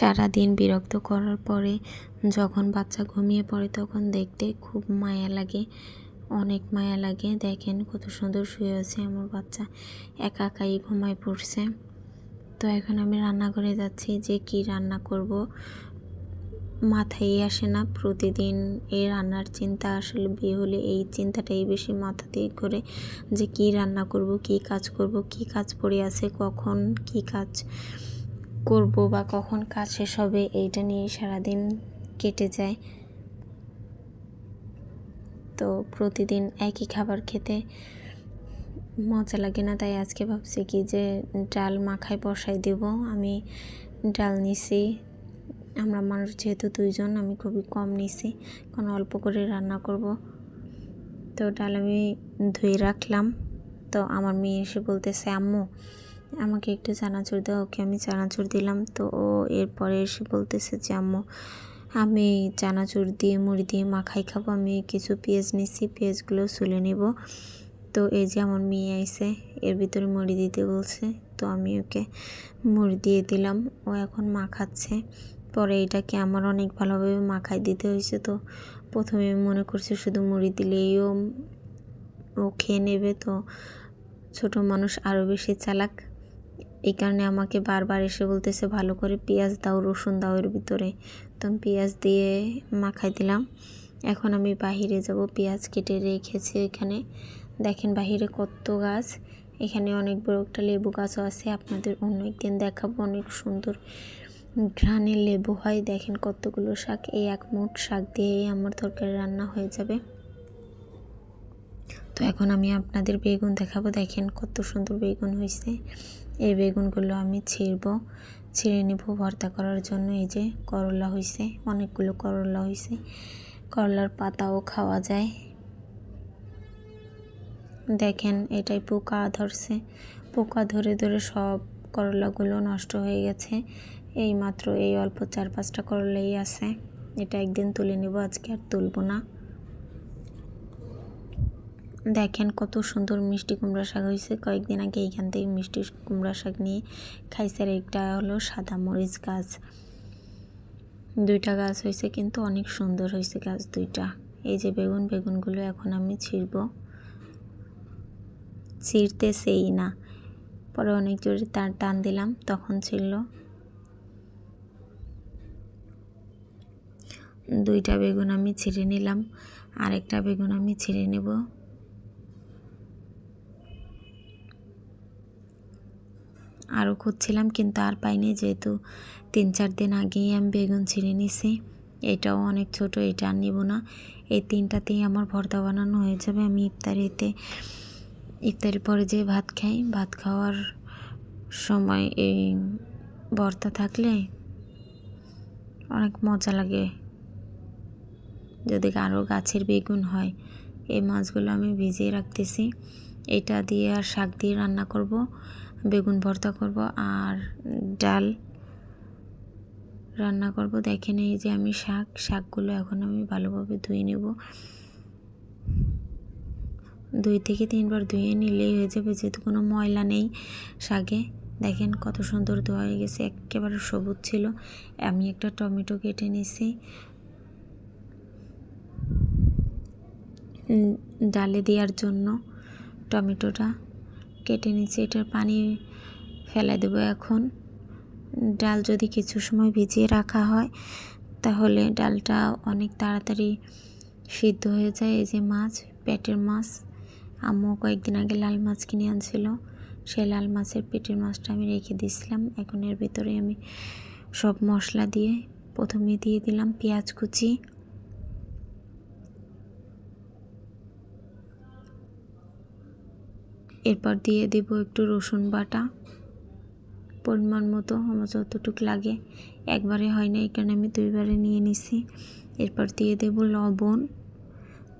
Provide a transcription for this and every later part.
সারাদিন বিরক্ত করার পরে যখন বাচ্চা ঘুমিয়ে পড়ে তখন দেখতে খুব মায়া লাগে, অনেক মায়া লাগে। দেখেন কত সুন্দর শুয়ে আছে আমার বাচ্চা, একা একাই ঘুমায় পড়ছে। তো এখন আমি রান্না করে যাচ্ছি, যে কি রান্না করব মাথায় আসে না। প্রতিদিন এই রান্নার চিন্তা আসলে বিয়ে হলে এই চিন্তাটাই বেশি মাথা দিয়ে করে যে কি রান্না করব, কি কাজ করব, কি কাজ পড়ে আছে, কখন কি কাজ করব বা কখন কাজ শেষ হবে এইটা নিয়ে সারাদিন কেটে যায়। তো প্রতিদিন একই খাবার খেতে মজা লাগে না, তাই আজকে ভাবছি কি যে ডাল মাখায় বসাই দেব। আমি ডাল নিছি, আমরা মানুষ যেহেতু দুইজন, আমি খুবই কম নিছি কারণ অল্প করে রান্না করব। তো ডাল আমি ধুয়ে রাখলাম। তো আমার মেয়ে এসে বলতেছে, আম্মু আমাকে একটু চানাচুর দাও, ওকে আমি চানাচুর দিলাম। তো ও এরপরে এসে বলতেছে যে, আম্মু, আমি চানাচুর দিয়ে, মুড়ি দিয়ে মাখাই খাব। আমি কিছু পেঁয়াজ নিচ্ছি পেঁয়াজগুলো সুলে নেব। তো এই যে আমার মেয়ে আইসে এর ভিতরে মুড়ি দিতে বলছে। তো আমি ওকে মুড়ি দিয়ে দিলাম। ও এখন মাখাচ্ছে। পরে এটাকে আমার অনেক ভালোভাবে মাখাই দিতে হয়েছে। তো প্রথমে মনে করছি শুধু মুড়ি দিলেই ও ও খেয়ে নেবে। তো ছোট মানুষ আরও বেশি চালাক। এই কারণে আমাকে বারবার এসে বলতেছে, ভালো করে পেঁয়াজ দাও, রসুন দাও এর ভিতরে। তো পেঁয়াজ দিয়ে মাখাই দিলাম। এখন আমি বাহিরে যাব, পেঁয়াজ কেটে রেখেছি এখানে। দেখেন বাহিরে কত গাছ। এখানে অনেক বড় একটা লেবু গাছও আছে, আপনাদের অন্য একদিন দেখাবো। অনেক সুন্দর ঘ্রাণের লেবু হয়। দেখেন কতগুলো শাক, এই এক মুঠ শাক দিয়েই আমার তরকারি রান্না হয়ে যাবে। তো এখন আমি আপনাদের বেগুন দেখাবো। দেখেন কত সুন্দর বেগুন হয়েছে। এই বেগুনগুলো আমি ছিঁড়ব। ছিঁড়ে নেব ভর্তা করার জন্য। এই যে করলা হয়েছে অনেকগুলো করলা হয়েছে করলার পাতাও খাওয়া যায়। দেখেন, এটাই পোকা ধরছে। পোকা ধরে ধরে সব করলাগুলো নষ্ট হয়ে গেছে। এই মাত্র এই অল্প চার পাঁচটা করলাই আছে। এটা একদিন তুলে নেব, আজকে আর তুলবো না। দেখেন কত সুন্দর মিষ্টি কুমড়া শাক হয়েছে। কয়েকদিন আগে এইখান থেকে মিষ্টি কুমড়া শাক নিয়ে খাইছে আর একটা হলো সাদা মরিচ গাছ। দুইটা গাছ হয়েছে কিন্তু অনেক সুন্দর হয়েছে গাছ দুইটা। এই যে বেগুন, বেগুনগুলো এখন আমি ছিঁড়ব। ছিঁড়তেছেই না। পরে অনেক জোরে তার টান দিলাম, তখন ছিল দুইটা বেগুন আমি ছিঁড়ে নিলাম, আরেকটা বেগুন আমি ছিঁড়ে নেব। আরও খুঁজছিলাম, কিন্তু আর পাইনি। যেহেতু তিন চার দিন আগেই আমি বেগুন ছিঁড়ে নিছি, এটাও অনেক ছোট, এটা আর নিব না। এই তিনটাতেই আমার ভর্তা বানানো হয়ে যাবে। আমি ইফতারিতে, ইফতারির পরে যে ভাত খাই, ভাত খাওয়ার সময় এই ভর্তা থাকলে অনেক মজা লাগে। যদি কারও গাছের বেগুন হয়, এই মাছগুলো আমি ভিজিয়ে রাখতেছি। এটা দিয়ে আর শাক দিয়ে রান্না করব। বেগুন ভর্তা করব আর ডাল রান্না করব। দেখেন এই যে আমি শাক, শাকগুলো এখন আমি ভালোভাবে ধুয়ে নেব। দুই থেকে তিনবার ধুয়ে নিলেই হয়ে যাবে, যেহেতু কোনো ময়লা নেই শাকে। দেখেন কত সুন্দর ধোয়া হয়ে গেছে, একেবারে সবুজ ছিল। আমি একটা টমেটো কেটে নিছি। ডালে দেওয়ার জন্য টমেটোটা। কেটে নিচ্ছি এটার পানি ফেলে দেবো এখন। ডাল যদি কিছু সময় ভিজিয়ে রাখা হয়, তাহলে ডালটা অনেক তাড়াতাড়ি সিদ্ধ হয়ে যায়। এই যে মাছ, পেটের মাছ আম্মু কয়েকদিন আগে লাল মাছ কিনে আনছিল। সেই লাল মাছের পেটের মাছটা আমি রেখে দিয়েছিলাম। এখন এর ভিতরে আমি সব মশলা দিয়ে প্রথমে দিয়ে দিলাম পেঁয়াজ কুচি এরপর দিয়ে দেব একটু রসুন বাটা। পরিমাণ মতো, আমার যতটুক লাগে। একবারে হয় না এখানে আমি দুইবারে নিয়ে নিছি। এরপর দিয়ে দেব লবণ।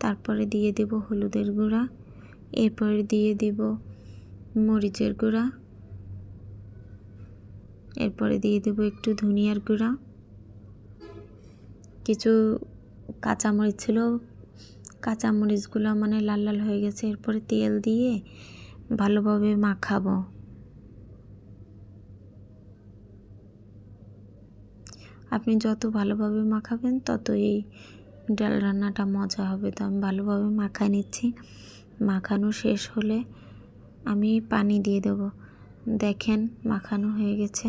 তারপরে দিয়ে দেব হলুদের গুঁড়া। এরপরে দিয়ে দেব মরিচের গুঁড়া। এরপরে দিয়ে দেব একটু ধনিয়ার গুঁড়া। কিছু কাঁচামরিচ ছিল। কাঁচামরিচগুলো মানে লাল লাল হয়ে গেছে। এরপরে তেল দিয়ে ভালোভাবে মাখাবো। আপনি যত ভালোভাবে মাখাবেন তত এই ডাল রান্নাটা মজা হবে। তো আমি ভালোভাবে মাখায় নিচ্ছি। মাখানো শেষ হলে আমি পানি দিয়ে দেবো। দেখেন মাখানো হয়ে গেছে।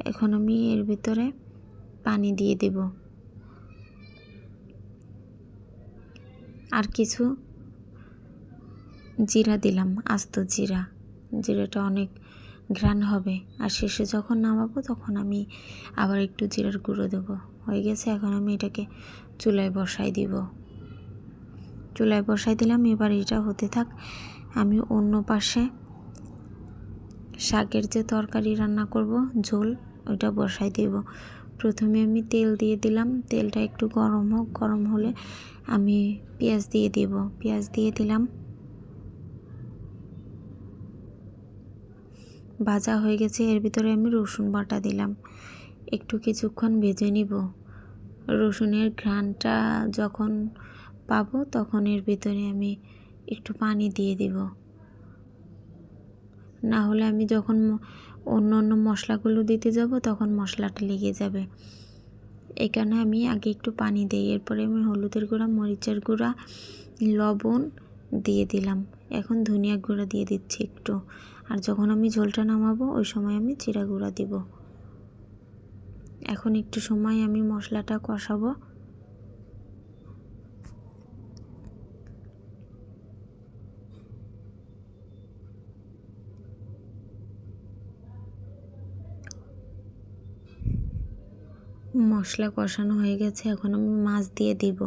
এখন আমি এর ভিতরে পানি দিয়ে দেব। আর কিছু জিরা দিলাম, আস্ত জিরা। জিরাটা অনেক ঘ্রাণ হবে। আর শেষে যখন নামাবো তখন আমি আবার একটু জিরার গুঁড়ো দেবো। হয়ে গেছে, এখন আমি এটাকে চুলায় বসাই দিব। চুলায় বসাই দিলাম, এবার এটা হতে থাক, আমি অন্য পাশে শাকের যে তরকারি রান্না করব, ঝোল, ওইটা বসাই দেব। প্রথমে আমি তেল দিয়ে দিলাম, তেলটা একটু গরম হোক, গরম হলে আমি পেঁয়াজ দিয়ে দেব। পেঁয়াজ দিয়ে দিলাম ভাজা হয়ে গেছে, এর ভিতরে আমি রসুন বাটা দিলাম। একটু কিছুক্ষণ ভেজে নিব। রসুনের ঘ্রাণটা যখন পাবো, তখন এর ভিতরে আমি একটু পানি দিয়ে দিব। না হলে আমি যখন অন্য অন্য মশলাগুলো দিতে যাব, তখন মশলাটা লেগে যাবে। এখানে আমি আগে একটু পানি দিই। এরপরে আমি হলুদের গুঁড়া, মরিচের গুঁড়া, লবণ দিয়ে দিলাম। এখন ধনিয়া গুঁড়া দিয়ে দিচ্ছি একটু। আর যখন আমি ঝোলটা নামাবো, ওই সময় আমি জিরা গুঁড়া দিব। এখন একটু সময় আমি মশলাটা কষাবো। মশলা কষানো হয়ে গেছে, এখন আমি মাছ দিয়ে দিব।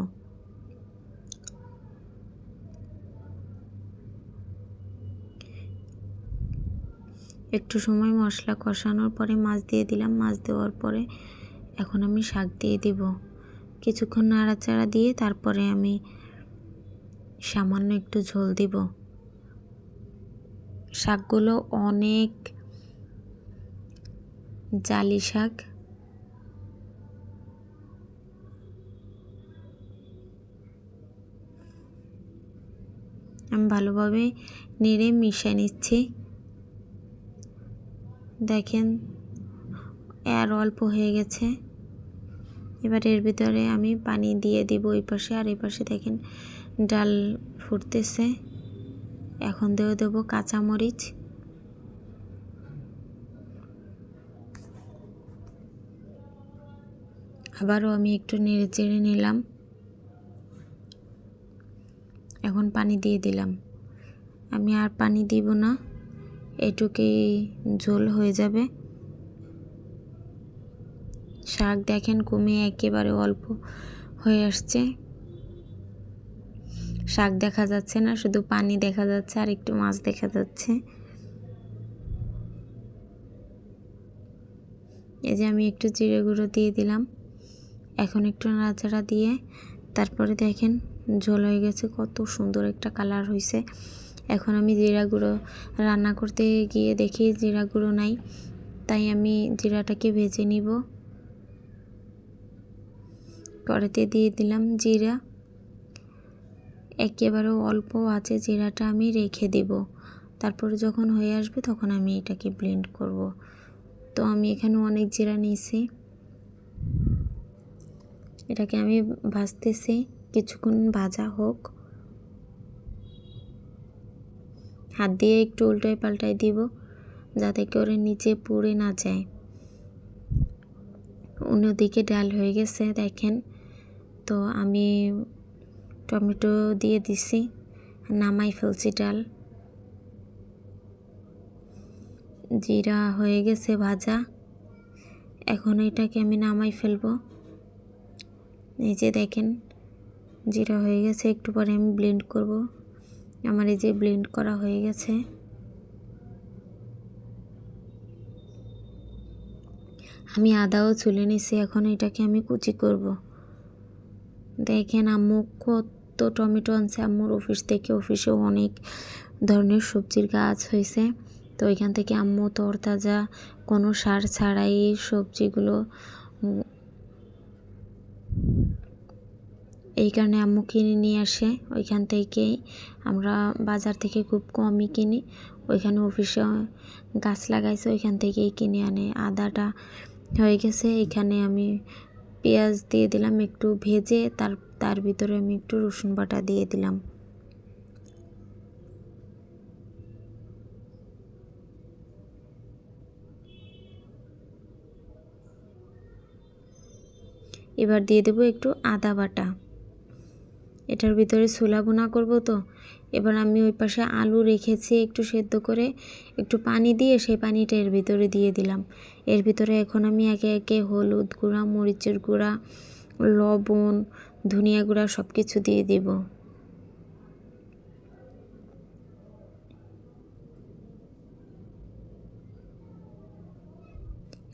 একটু সময় মশলা কষানোর পরে মাছ দিয়ে দিলাম। মাছ দেওয়ার পরে এখন আমি শাক দিয়ে দিব। কিছুক্ষণ নাড়াচাড়া দিয়ে তারপরে আমি সামান্য একটু ঝোল দিব। শাকগুলো অনেক জালি শাক। আমি ভালোভাবে নেড়ে মিশিয়ে নিচ্ছি। দেখেন আর অল্প হয়ে গেছে। এবার এর ভিতরে আমি পানি দিয়ে দিব ওই পাশে। আর এই পাশে দেখেন, ডাল ফুটতেছে। এখন দেও দেব কাঁচামরিচ। আবারও আমি একটু নেড়ে চেড়ে নিলাম। এখন পানি দিয়ে দিলাম। আমি আর পানি দিব না। এটুকুই ঝোল হয়ে যাবে। শাক দেখেন কমিয়ে একেবারে অল্প হয়ে আসছে। শাক দেখা যাচ্ছে না, শুধু পানি দেখা যাচ্ছে আর একটু মাছ দেখা যাচ্ছে। এই যে আমি একটু জিরে গুঁড়ো দিয়ে দিলাম। এখন একটু নাড়াচাড়া দিয়ে তারপরে দেখেন ঝোল হয়ে গেছে, কত সুন্দর একটা কালার হয়েছে এখন আমি জিরা গুঁড়ো রান্না করতে গিয়ে দেখি জিরা গুঁড়ো নাই, তাই আমি জিরাটাকে ভেজে নিব। কড়াতে দিয়ে দিলাম জিরা। একেবারে অল্প আছে জিরাটা আমি রেখে দেব। তারপরে যখন হয়ে আসবে তখন আমি এটাকে ব্লেন্ড করব। তো আমি এখানে অনেক জিরা নিয়েছি। এটাকে আমি ভাজতেছি, কিছুক্ষণ ভাজা হোক। হাত দিয়ে একটু উল্টাই পাল্টাই দিব, যাতে করে নিচে পুড়ে না যায়। অন্যদিকে ডাল হয়ে গেছে, দেখেন। তো আমি টমেটো দিয়ে দিছি, নামাই ফেলছি ডাল। জিরা হয়ে গেছে ভাজা। এখন এটাকে আমি নামাই ফেলব। এই যে দেখেন, জিরা হয়ে গেছে, একটু পরে আমি ব্লেন্ড করব। আমার এই যে ব্লেন্ড করা হয়ে গেছে। আমি আদাও চুলে নিছি, এখন এটাকে আমি কুচি করব। দেখেন আম্মু, কত টমেটো আনছে। আম্মুর অফিস থেকে অফিসেও অনেক ধরনের সবজির গাছ হয়েছে। তো ওইখান থেকে আম্মু তরতাজা কোনো সার ছাড়াই সবজিগুলো এই কারণে আম্মু কিনে নিয়ে আসে। ওইখান থেকেই আমরা বাজার থেকে খুব কমই কিনি। ওইখানে অফিসে গাছ লাগাইছে, ওইখান থেকেই কিনে আনে। আদাটা হয়ে গেছে। এখানে আমি পেঁয়াজ দিয়ে দিলাম, একটু ভেজে তার তার ভিতরে আমি একটু রসুন বাটা দিয়ে দিলাম। এবার দিয়ে দেবো একটু আদা বাটা। এটার ভিতরে ছোলা বোনা করব তো। এবার আমি ওই পাশে আলু রেখেছি একটু সেদ্ধ করে, একটু পানি দিয়ে সেই পানিটা এর ভিতরে দিয়ে দিলাম। এর ভিতরে এখন আমি একে একে হলুদ গুঁড়া, মরিচের গুঁড়া, লবণ, ধনিয়া গুঁড়া সব কিছু দিয়ে দিব।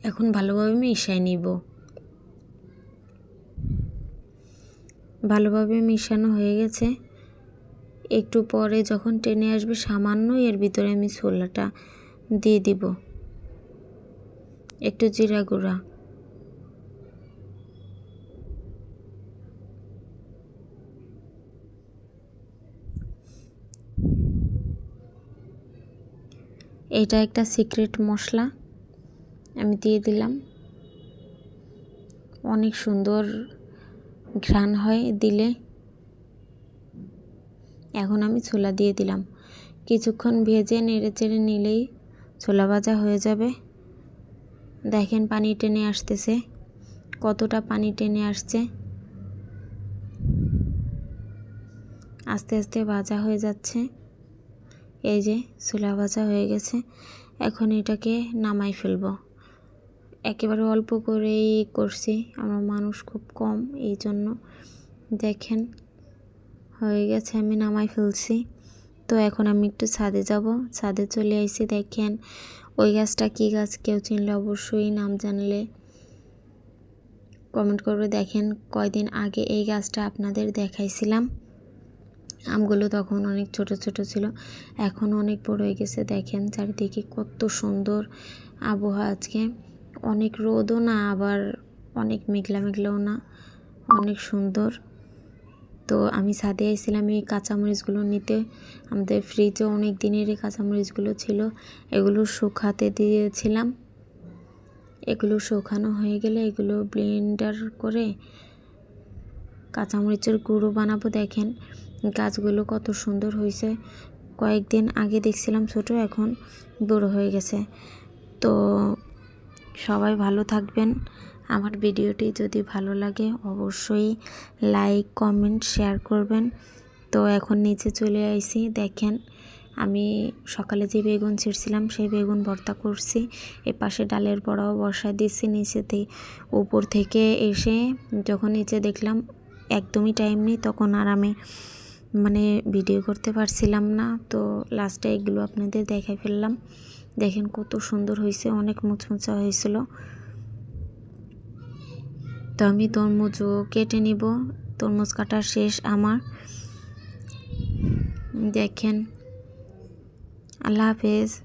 এখন ভালোভাবে মিশাই নিব। ভালোভাবে মিশানো হয়ে গেছে। একটু পরে যখন টেনে আসবে সামান্য এর ভিতরে আমি ছোলাটা দিয়ে দিব। একটু জিরা গুঁড়া। এটা একটা সিক্রেট মশলা। আমি দিয়ে দিলাম। অনেক সুন্দর ঘ্রাণ হয় দিলে। এখন আমি ছোলা দিয়ে দিলাম। কিছুক্ষণ ভেজে নেড়ে চেড়ে নিলেই ছোলা ভাজা হয়ে যাবে। দেখেন পানি টেনে আসতেছে। কতটা পানি টেনে আসছে। আস্তে আস্তে ভাজা হয়ে যাচ্ছে। এই যে ছোলা ভাজা হয়ে গেছে। এখন এটাকে নামাই ফেলব। একেবারে অল্প করেই করছি। আমার মানুষ খুব কম এই জন্য দেখেন, হয়ে গেছে, আমি নামাই ফেলছি। তো এখন আমি একটু ছাদে যাব। ছাদে চলে আইসি, দেখেন, ওই গাছটা কী গাছ, কেউ চিনলে অবশ্যই নাম জানলে কমেন্ট করবে। দেখেন, কয়দিন আগে এই গাছটা আপনাদের দেখাইছিলাম। আমগুলো তখন অনেক ছোট ছোট ছিল, এখন অনেক বড় হয়ে গেছে। দেখেন, চারিদিকে কত সুন্দর আবহাওয়া আজকে। অনেক রোদও না, আবার অনেক মেঘলা মেঘলাও না, অনেক সুন্দর। তো আমি ছাদে আইছিলাম এই কাঁচামরিচগুলো নিতে। আমাদের ফ্রিজে অনেক দিনের এই কাঁচামরিচগুলো ছিল, এগুলো শুকাতে দিয়েছিলাম। এগুলো শুকানো হয়ে গেলে এগুলো ব্লেন্ডার করে কাঁচামরিচের গুঁড়ো বানাবো, দেখেন। গাছগুলো কত সুন্দর হয়েছে। কয়েকদিন আগে দেখছিলাম ছোট, এখন বড় হয়ে গেছে। তো সবাই ভালো থাকবেন। আমার ভিডিওটি যদি ভালো লাগে, অবশ্যই লাইক কমেন্ট শেয়ার করবেন। তো এখন নিচে চলে আইছি দেখেন আমি সকালে যে বেগুন ছিঁড়ছিলাম, সেই বেগুন ভর্তা করছি। এ পাশে ডালের বড়াও বসা দিচ্ছি নিচেতে। উপর থেকে এসে যখন নিচে দেখলাম একদমই টাইম নেই, তখন আর আমি মানে ভিডিও করতে পারছিলাম না। তো লাস্টে এগুলো আপনাদের দেখাই ফেললাম। দেখেন কত সুন্দর হয়েছে, অনেক মুচমুচা হয়েছিল। তো আমি তরমুজও কেটে নিব, তরমুজ কাটা শেষ আমার। দেখেন, আল্লাহ হাফেজ।